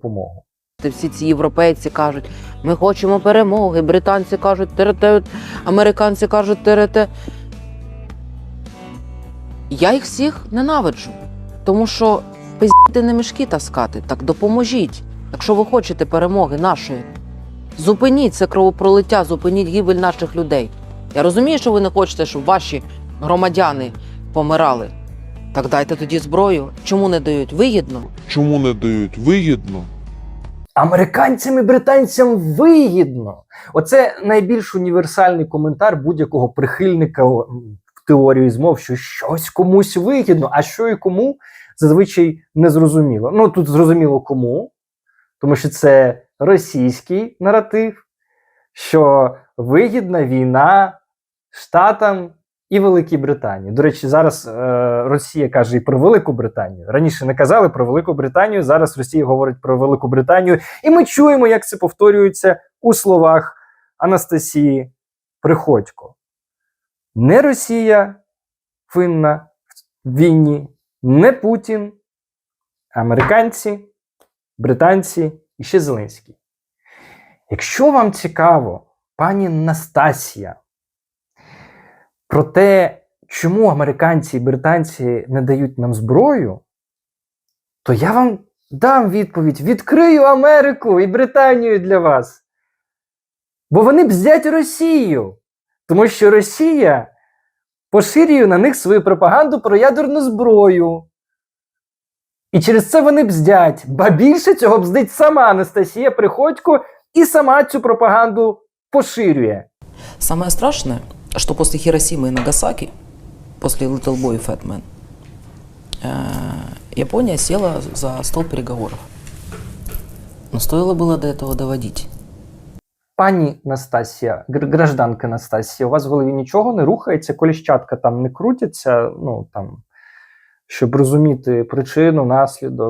допомогу. Всі ці європейці кажуть, ми хочемо перемоги, британці кажуть терете, американці кажуть терете. Я їх всіх ненавиджу, тому що пиздіти не мішки таскати, так допоможіть. Якщо ви хочете перемоги нашої, зупиніть це кровопролиття, зупиніть гибель наших людей. Я розумію, що ви не хочете, щоб ваші громадяни помирали. Так дайте тоді зброю. Чому не дають? Вигідно. Чому не дають? Вигідно. Американцям і британцям вигідно. Оце найбільш універсальний коментар будь-якого прихильника в теорії змов, що щось комусь вигідно, а що і кому зазвичай не зрозуміло. Ну тут зрозуміло кому, тому що це російський наратив, що вигідна війна Штатам і Великій Британії. До речі, зараз е, Росія каже і про Велику Британію. Раніше не казали про Велику Британію, зараз Росія говорить про Велику Британію. І ми чуємо, як це повторюється у словах Анастасії Приходько. Не Росія винна в війні, не Путін, американці, британці і ще Зеленський. Якщо вам цікаво, пані Настасія, про те, чому американці і британці не дають нам зброю, то я вам дам відповідь: відкрию Америку і Британію для вас. Бо вони бздять Росію, тому що Росія поширює на них свою пропаганду про ядерну зброю. І через це вони бздять. Ба більше цього бздить сама Анастасія Приходько і сама цю пропаганду поширює. Самое страшное, что после Хиросимы и Нагасаки, после Little Boy и Fat Man, э, Япония села за стол переговоров. Но стоило было до этого доводить. Пані Настасія, гр- гражданка Настасія, у вас в голові нічого не рухається, коліщатка там не крутяться, ну там, щоб розуміти причину, наслідок.